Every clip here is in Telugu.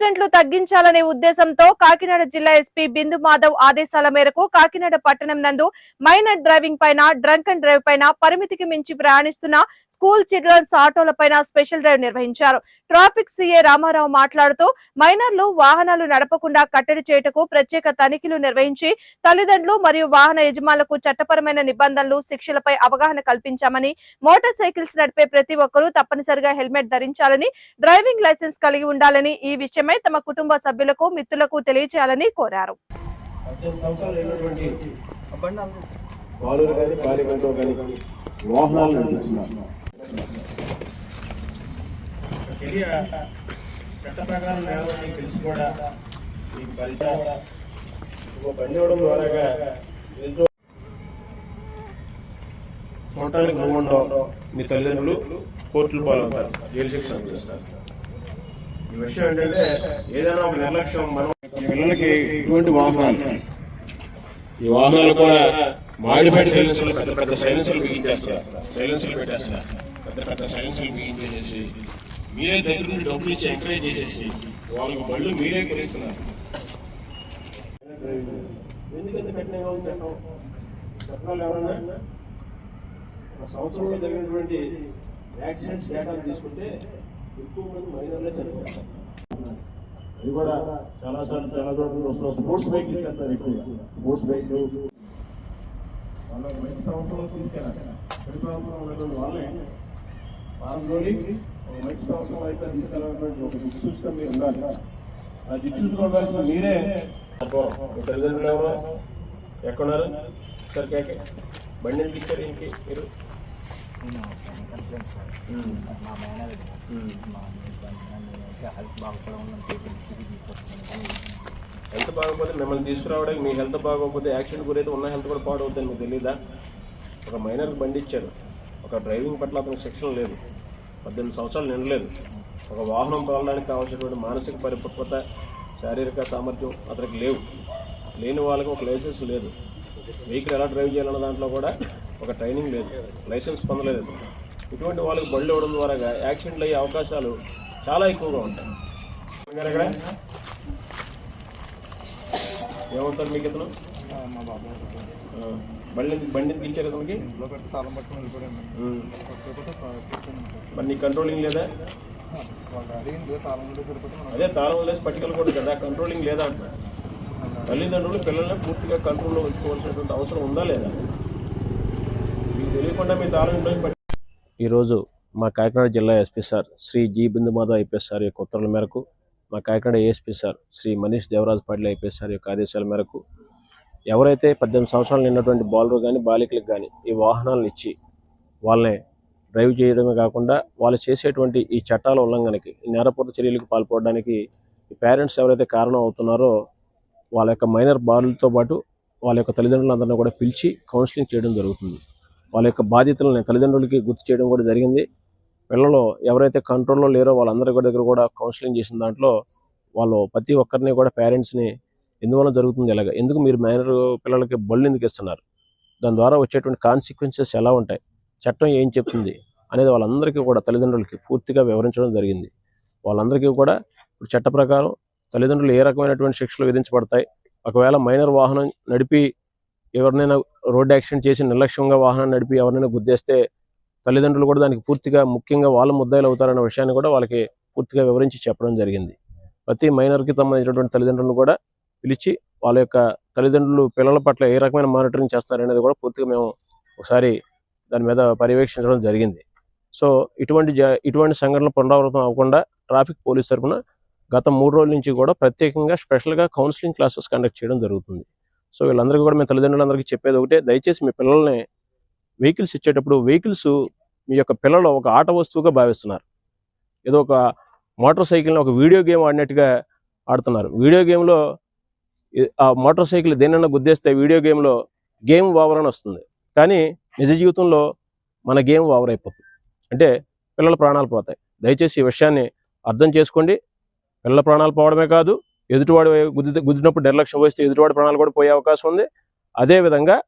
తగ్గించాలనే ఉద్దేశంతో కాకినాడ జిల్లా ఎస్పీ బిందు మాధవ్ ఆదేశాల మేరకు కాకినాడ పట్టణం నందు మైనర్ డ్రైవింగ్ పైన డ్రంక్ అండ్ డ్రైవ్ పైన పరిమితికి మించి ప్రయాణిస్తున్న స్కూల్ చిల్డ్రన్స్ ఆటోల పైన స్పెషల్ డ్రైవ్ నిర్వహించారు. ట్రాఫిక్ సీఏ రామారావు మాట్లాడుతూ మైనర్లు వాహనాలు నడపకుండా కట్టడి చేయుటకు ప్రత్యేక తనిఖీలు నిర్వహించి తల్లిదండ్రులు మరియు వాహన యజమానులకు చట్టపరమైన నిబంధనలు శిక్షలపై అవగాహన కల్పించామని మోటార్ సైకిల్స్ నడిపే ప్రతి ఒక్కరూ తప్పనిసరిగా హెల్మెట్ ధరించాలని డ్రైవింగ్ లైసెన్స్ కలిగి ఉండాలని ఈ విషయమై తమ కుటుంబ సభ్యులకు మిత్రులకు తెలియజేయాలని కోరారు. కానీ బాలికలతో కానీ వాహనాలు నడిపిస్తున్నారు. తెలియ చట్ట ప్రకారం నేలని తెలిసి కూడా. ఈ ఫలితం ఒక బండి ఇవ్వడం ద్వారాగా ఎంతో చూడటానికి నువ్వు మీ తల్లిదండ్రులు కోర్టులు పాల్గొంటారు జైలు శిక్ష అనుభవిస్తారు. ఈ విషయం ఏంటంటే ఏదైనా ఒక నిర్లక్ష్యం మనం పిల్లలకి ఇటువంటి వాహనాలు ఈ వాహనాలు కూడా మాడిఫైడ్ సైలెన్సర్లు పెద్ద పెద్ద సైలెన్సర్లు బిగించేస్తారు. సైలెన్సర్లు పెట్టేస్తారు. పెద్ద పెద్ద సైలెన్సర్లు బిగించేసేసి మీరే దగ్గర నుండి డబ్బులు ఇచ్చి ఎంకరేజ్ చేసేసి వాళ్ళకి బళ్ళు మీరే కొనిస్తున్నారు. ఎందుకంత కఠినంగా ఉంది చట్టం చట్టాలు ఎవరన్నా? సంవత్సరంలో జరిగినటువంటి యాక్సిడెంట్స్ డేటా తీసుకుంటే ఎక్కువ మంది మైనర్లే చనిపోతారు. అది కూడా చాలా సార్లు చాలా చోట్ల వస్తున్న స్పోర్ట్స్ బైక్ ఇచ్చేస్తారు ఎక్కువగా. Sports bike. వాళ్ళకి మంచి ప్రభుత్వంలో తీసుకెళ్ళాలి. ప్రతి ప్రభుత్వంలో ఉన్నటువంటి వాళ్ళే వారం మంచి సంవత్సరం అయితే తీసుకెళ్ళాలన్నటువంటి ఒక మీరు ఉండాలి. ఆ దిక్సూచుకోవాల్సిన మీరే. తల్లిదండ్రులు ఎవరు? ఎక్కడున్నారు? సరే కేకే బండి ఎందుకు ఇచ్చారు ఇంటికి మీరు. మా మేనర్ హెల్త్ బాగోకపోతే మిమ్మల్ని తీసుకురావడానికి మీ హెల్త్ బాగోకపోతే యాక్సిడెంట్ గురైతే ఉన్న హెల్త్ కూడా పాడవుతుంది మీకు తెలియదా ఒక మైనర్ బండి ఇచ్చారు. ఒక డ్రైవింగ్ పట్ల అతనికి శిక్షణ లేదు. పద్దెనిమిది సంవత్సరాలు నిండలేదు. ఒక వాహనం తోలడానికి కావాల్సినటువంటి మానసిక పరిపక్వత శారీరక సామర్థ్యం అతనికి లేవు. లేని వాళ్ళకి ఒక లైసెన్స్ లేదు. వెహికల్ ఎలా డ్రైవ్ చేయాలన్న దాంట్లో కూడా ఒక ట్రైనింగ్ లేదు. లైసెన్స్ పొందలేదు. ఇటువంటి వాళ్ళకి బళ్ళు ఇవ్వడం ద్వారా యాక్సిడెంట్లు అయ్యే అవకాశాలు చాలా ఎక్కువగా ఉంటాయి. గారు ఎక్కడ? ఏమవుతారు మీకు ఇతను? బండి బండిని పిలిచారు అతనికి? తాళం పట్టుకుని వెళ్ళిపోయాను మరి నీ కంట్రోలింగ్ లేదా? అదే తాళం లేసి పట్టికలు కూడా కదా కంట్రోలింగ్ లేదా అంటున్నా తల్లిదండ్రులు పిల్లల్ని పూర్తిగా కంట్రోల్లో ఉంచుకోవాల్సినటువంటి అవసరం ఉందా లేదా? మీకు తెలియకుండా మీ తాళం ఇంట్లో పట్టి ఈరోజు మా కాకినాడ జిల్లా SP sir Shri G Bindumadhav IPS sir యొక్క ఉత్తర్వుల మేరకు మా Kakinada ASP sir Shri Manish Devaraj Patil IPS sir యొక్క ఆదేశాల మేరకు ఎవరైతే పద్దెనిమిది సంవత్సరాలు నిన్నటువంటి బాలురు కానీ బాలికలకు కానీ ఈ వాహనాలను ఇచ్చి వాళ్ళని డ్రైవ్ చేయడమే కాకుండా వాళ్ళు చేసేటువంటి ఈ చట్టాల ఉల్లంఘనకి ఈ నేరపూర్త చర్యలకు పాల్పడడానికి ఈ పేరెంట్స్ ఎవరైతే కారణం అవుతున్నారో వాళ్ళ యొక్క మైనర్ బాలులతో పాటు వాళ్ళ యొక్క తల్లిదండ్రులందరినీ కూడా పిలిచి కౌన్సిలింగ్ చేయడం జరుగుతుంది. వాళ్ళ యొక్క బాధ్యతలను తల్లిదండ్రులకి గుర్తు చేయడం కూడా జరిగింది. పిల్లలు ఎవరైతే కంట్రోల్లో లేరో వాళ్ళందరి దగ్గర కూడా కౌన్సిలింగ్ చేసిన దాంట్లో వాళ్ళు ప్రతి ఒక్కరిని కూడా పేరెంట్స్ని ఎందువల్ల జరుగుతుంది ఎలాగ? ఎందుకు మీరు మైనర్ పిల్లలకి బళ్ళు ఎందుకు ఇస్తున్నారు? దాని ద్వారా వచ్చేటువంటి కాన్సిక్వెన్సెస్ ఎలా ఉంటాయి? చట్టం ఏం చెప్తుంది? అనేది వాళ్ళందరికీ కూడా తల్లిదండ్రులకి పూర్తిగా వివరించడం జరిగింది. వాళ్ళందరికీ కూడా ఇప్పుడు చట్ట ప్రకారం తల్లిదండ్రులు ఏ రకమైనటువంటి శిక్షలు విధించబడతాయి? ఒకవేళ మైనర్ వాహనం నడిపి ఎవరినైనా రోడ్ యాక్సిడెంట్ చేసి నిర్లక్ష్యంగా వాహనం నడిపి ఎవరినైనా గుద్దేస్తే తల్లిదండ్రులు కూడా దానికి పూర్తిగా ముఖ్యంగా వాళ్ళ ముద్దాయిలు అవుతారన్న విషయాన్ని కూడా వాళ్ళకి పూర్తిగా వివరించి చెప్పడం జరిగింది. ప్రతి మైనర్కి సంబంధించినటువంటి తల్లిదండ్రులను కూడా పిలిచి వాళ్ళ యొక్క తల్లిదండ్రులు పిల్లల పట్ల ఏ రకమైన మానిటరింగ్ చేస్తారనేది కూడా పూర్తిగా మేము ఒకసారి దాని మీద పర్యవేక్షించడం జరిగింది. సో ఇటువంటి జ- ఇటువంటి సంఘటనలు పునరావృతం అవ్వకుండా ట్రాఫిక్ పోలీస్ తరఫున గత మూడు రోజుల నుంచి కూడా ప్రత్యేకంగా స్పెషల్గా కౌన్సిలింగ్ క్లాసెస్ కండక్ట్ చేయడం జరుగుతుంది. సో వీళ్ళందరికీ కూడా మేము తల్లిదండ్రులందరికీ చెప్పేది ఒకటే దయచేసి మీ పిల్లల్ని వెహికల్స్ ఇచ్చేటప్పుడు వెహికల్స్ మీ యొక్క పిల్లలు ఒక ఆట వస్తువుగా భావిస్తున్నారు. ఏదో ఒక మోటార్ సైకిల్ని ఒక వీడియో గేమ్ ఆడినట్టుగా ఆడుతున్నారు. వీడియో గేమ్లో ఆ మోటార్ సైకిల్ దేనైనా గుద్దేస్తే వీడియో గేమ్లో గేమ్ ఓవర్ అని వస్తుంది. కానీ నిజ జీవితంలో మన గేమ్ ఓవర్ అయిపోతుంది. అంటే పిల్లల ప్రాణాలు పోతాయి. దయచేసి ఈ విషయాన్ని అర్థం చేసుకోండి. పిల్లల ప్రాణాలు పోవడమే కాదు ఎదుటివాడు గుద్ది గుద్దినప్పుడు నిర్లక్ష్యం వహిస్తే ఎదుటివాడి ప్రాణాలు కూడా పోయే అవకాశం ఉంది. అదేవిధంగా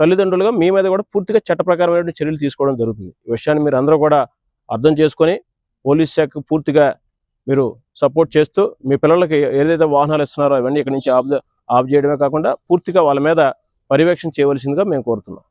తల్లిదండ్రులుగా మీ మీద కూడా పూర్తిగా చట్ట చర్యలు తీసుకోవడం జరుగుతుంది. ఈ విషయాన్ని మీరు అందరూ కూడా అర్థం చేసుకొని పోలీస్ శాఖ పూర్తిగా మీరు సపోర్ట్ చేస్తూ మీ పిల్లలకి ఏదైతే వాహనాలు ఇస్తున్నారో అవన్నీ ఇక్కడి నుంచి ఆఫ్ ఆఫ్ చేయడమే కాకుండా పూర్తిగా వాళ్ళ మీద పర్యవేక్షణ చేయవలసిందిగా మేము కోరుతున్నాం.